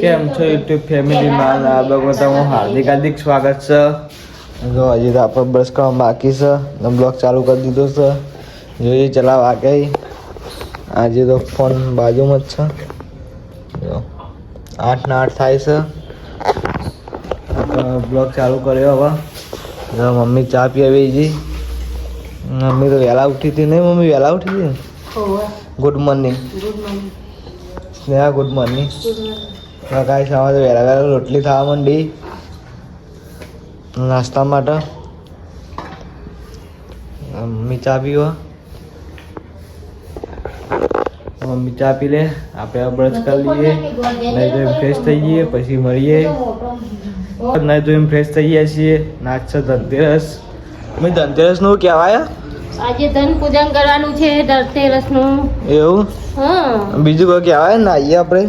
કેમ છો યુટ્યુબ ફેમિલીમાં આ બગોતા હું હાર્દિક હાર્દિક સ્વાગત છે. જો હજી તો આપણે બ્રશ કરવા બાકી છે ને બ્લોગ ચાલુ કરી દીધો છે. જોઈએ ચલાવ આગે આજે તો ફોન બાજુમાં જ છે. જો આઠ ને આઠ થાય છે. બ્લોગ ચાલુ કર્યો હવે. જો મમ્મી ચા પીવી જી મમ્મી તો વહેલા ઉઠી હતી નહીં મમ્મી વહેલા ઉઠી હતી? ને good morning Sneha good morning કાંઈ સવારે વહેલા વહેલા રોટલી ખાવા માંડી. નાસ્તા માટે. મમ્મી ચા પીવો. મમ્મી ચા પી લે. આપણે બ્રશ કરી લઈએ. નહીં તો એમ ફ્રેશ થઈ જઈએ પછી મળીએ. નહીં તો એમ ફ્રેશ થઈ ગયા છીએ. નાચ છે ધનતેરસ. મેં ધનતેરસનું કહેવાય? આજે ધન પૂજન કરવાનું છે ધનતેરસનું એવું? હા. બીજું કોઈ કહેવાય? ને આવીએ આપણે.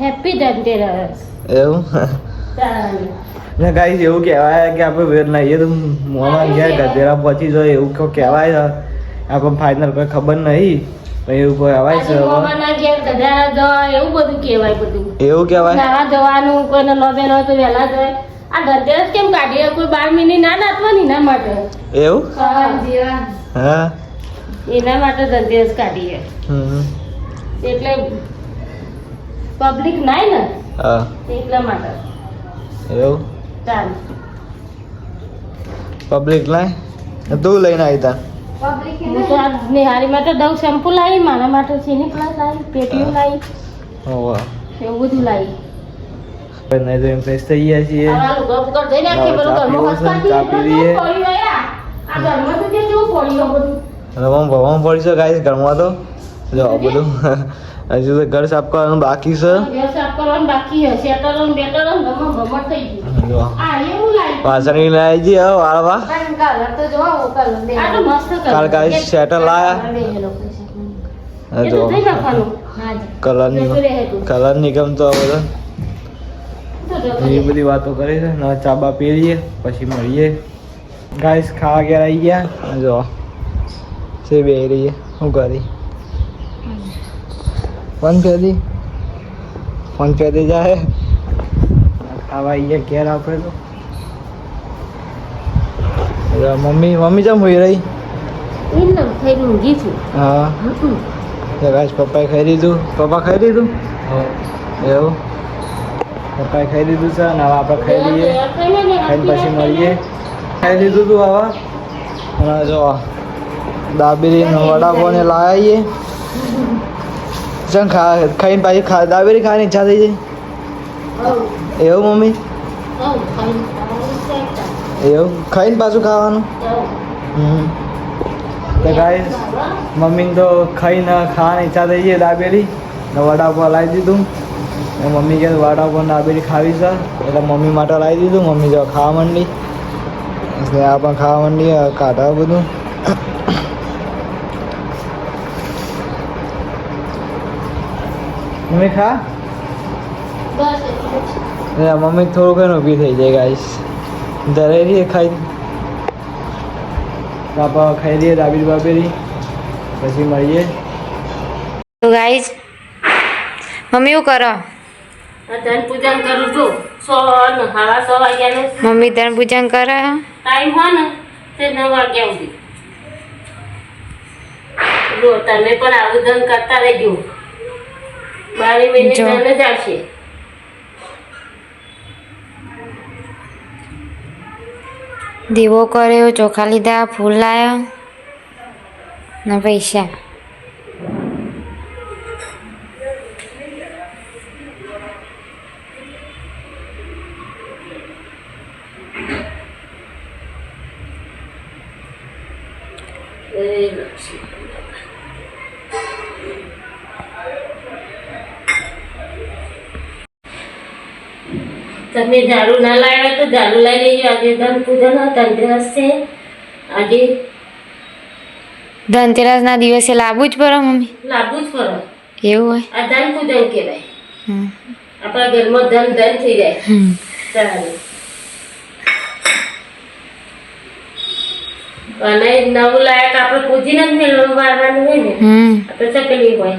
હેપી ધનતેરસ એવું? ને ગાઈસ એવું કહેવાય કે આપણે વેર લઈએ તો મોમાં ઘેર ગધેરા પહોંચી જાય એવું કહો કહેવાય? આપણે આપણને ફાઇનલ કોઈ ખબર નહીં. એવું કોઈ કહેવાય છે? મોમાં ઘેર ગધાડા જવા એવું બધું કહેવાય બધું. એવું કહેવાય? નાવા જવાનું કોઈને લોબે ન હોય તો વહેલા જાય. આ ધનતેરસ કેમ કાઢીએ કોઈ બાર મિનિટ ના નાખવાની એના માટે? એવું? હા. એના માટે ધનતેરસ કાઢીએ એટલે પબ્લિક નાય ને? હા. એટલા માટે. એવું? ચાલ. પબ્લિક લાય તું લઈને આવી તા. હું તો આ નિહારી માટે દઉં શેમ્પુ લાવી મારા માટે ચીની પ્લસ લાવી પેટીયું લાવી ઓવા એવું બધું લાવી નહીં તો એમ થઈ ગયા છીએ. આ લુગડા બુગડા ધોઈ નાખીએ, પેલું ચા ઘરમાં પીવો છે, હસકાથી ચા પી લઈએ. બધું પડ્યું હોય આ. આ ઘરમાં તો જે કેવું પડ્યું બધું? રમવા ભરવામાં પડી છે ગાઈસ ઘરમાં તો. જો બધું હજુ તો ઘર સાફ કરવાનું બાકી છે ઘર સાફ કરવાનું બાકી છે શેટરો ને બેટરો ને ઘરમાં ભમર થઈ ગયું આ એવું પાછળની લાઈ જી આ તો મસ્ત કાલ કાલે શેટર લાયા. એ. હા એ જો તો ધોઈ નાખવાનું. કલરની જતું રહે તું. કલરની ગમતો આ બધો તો એ બધી વાતો કરે છે ને ચાબા પહેરીએ પછી મળીએ ગાઈસ ખાવા ગયા આવી ગયા જો છે બે રહીએ શું કરી ફોન ફેરી ફોન ફેરી જાય. ખાવા આવી ગયા ઘેર આપણે તો. મમ્મી મમ્મી જમ હોઈ રહી. હા. રાજ પપ્પાએ ખાઈ લીધું. પપ્પા ખાઈ લીધું? એવું? પપ્પાએ ખાઈ લીધું છે અને હવે આપણે ખાઈ લઈએ. ખાઈને પછી મળીએ. ખાઈ લીધું તું હવે? અને જો દાબેલી ને વડાપાવ ને લાવીએ ચમ ખા, ખાઈને પાછી દાબેલી ખાવાની ઈચ્છા થઈ જાય? એવું, મમ્મી. એવું? ખાઈને પાછું ખાવાનું? તો ગાઈ મમ્મીને તો ખાઈને ખાવાની ઈચ્છા થઈ ગઈ દાબેલી ને વડાપાવ લાવી દીધું. ને મમ્મી કે વડાપાવ દાબેલી ખાવી છે. એટલે મમ્મી માટે લાવી દીધું. મમ્મી જો ખાવા માંડી. એટલે આ પણ ખાવા માંડી, આ કાઢા બધું. મમ્મી ખા? બસ. મમ્મી થોડું ઘણું ઊભી થઈ જાય ગાઈશ ધરે ખાઈ પાપા ખાઈ લઈએ દાબેલી બાબેરી પછી મળીએ. તો ગાઈશ મમ્મી શું કરો? ધન પૂજન કરું છું. સો ને સો વાગ્યાનો. મમ્મી ધન પૂજન કરે? ટાઈમ હોય ને તે નવ વાગ્યા સુધી. તમે પણ આવું ધન કરતા રહેજો. બારી મહિને જો. જ આવશે દીવો કર્યો ચોખા લીધા ફૂલ લાયા ને પૈસા એ તમે ઝાડુ ના લાવ્યા તો ઝાડુ લઈ લેજો. આજે ધન પૂજન ધનતેરસ છે. આજે ધનતેરસના દિવસે લાવવું જ પડે મમ્મી? લાવવું જ પડે એવું હોય? આ ધન પૂજન કહેવાય આપણા ઘરમાં ધન ધન થઈ જાય. સારું. અને નવું લાયક આપણે પૂજીને જ મેળવવાનું વારવાનું હોય ને હમ. આપણે ચકલી હોય.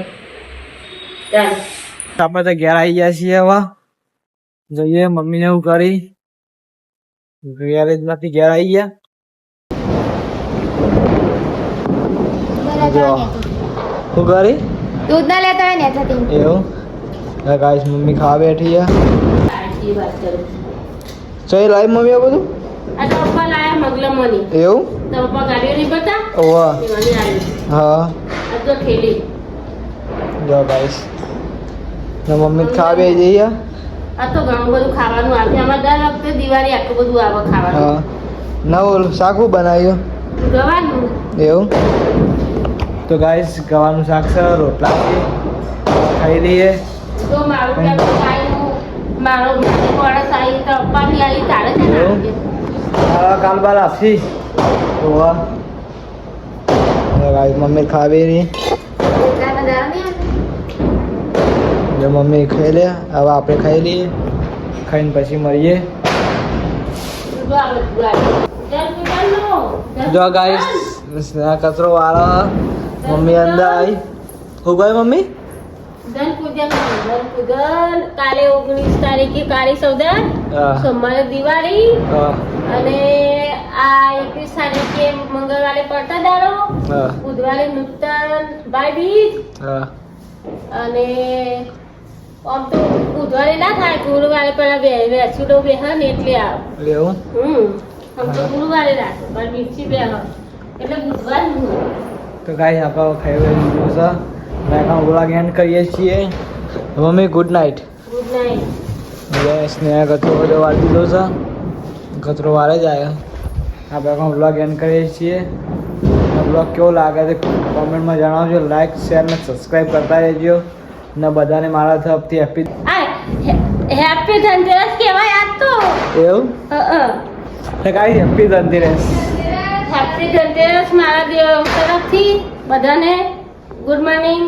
ચાલ આપણે તો ઘેર આવી ગયા છીએ હવે. જોઈએ મમ્મીને એવું કરી. ગેરેજમાંથી ઘેર આવી ગયા. શું કરી? દૂધ ના લેતા હોય ને થતી એવું? ગાઈસ મમ્મી ખાવા બેઠી છે. ચઈ લાવી મમ્મી આ બધું? આ એવું? ગાડીઓ બતા ઓવા હા. આ તો ઠેલી જો ગાઈસ. મમ્મી ખાવા બેસી જઈએ આ તો ઘણું બધું ખાવાનું આવે અમારે દર વખતે દિવાળી આટલું બધું આવે ખાવાનું. નવું શાકું બનાવ્યું? ગવાનું. એવું? તો ગાઈસ ગવાનું શાક છે રોટલા છે. ખાઈ લઈએ. તો મારું મારો મારો સાઈ તો પપ્પાની આવી તારે છે કાલ બાર આપશી ઓવા ગાઈસ મમ્મી ખાવી બેસી જો મમ્મી ખાઈ લે હવે આપણે ખાઈ લઈએ. ખાઈને પછી મળીએ. જો ગાઈસ કચરો વાળો મમ્મી અંદર આવી. હું ગઈ મમ્મી? ધન પૂજન ધન પૂજન કાલે ઓગણીસ તારીખે કાળી સૌદા સોમવારે દિવાળી. અને આ એકવીસ તારીખે મંગળવારે પડતા દાડો. બુધવારે નૂતન ભાઈ બીજ અને આમ તો બુધવારે ના થાય ગુરુવારે પેલા બે વેસુડો બેહ ને એટલે આવ. લેવું હમ. આમ તો ગુરુવારે રાખો પણ મિર્ચી બેહ એટલે બુધવારનું તો ગાઈસ આપણે ખાઈ લીધું છે મેં ઓલા એન્ડ કરીએ છીએ. Mummy good night good night હવે સ્નેહ કચરો બધો વાળી દીધો છે. કચરો વાળે જ આવ્યો આપણે બ્લોગ એન્ડ કરીએ છીએ. બ્લોગ કેવો લાગે છે કોમેન્ટમાં જણાવજો. લાઈક શેર અને સબસ્ક્રાઈબ કરતા રહેજો. ને બધાને મારા તરફથી હેપી હેપી ધનતેરસ કહેવાય આ તો. એવું? તો guys happy Dhanteras. Happy Dhanteras મારા તરફથી. બધાને ગુડ મોર્નિંગ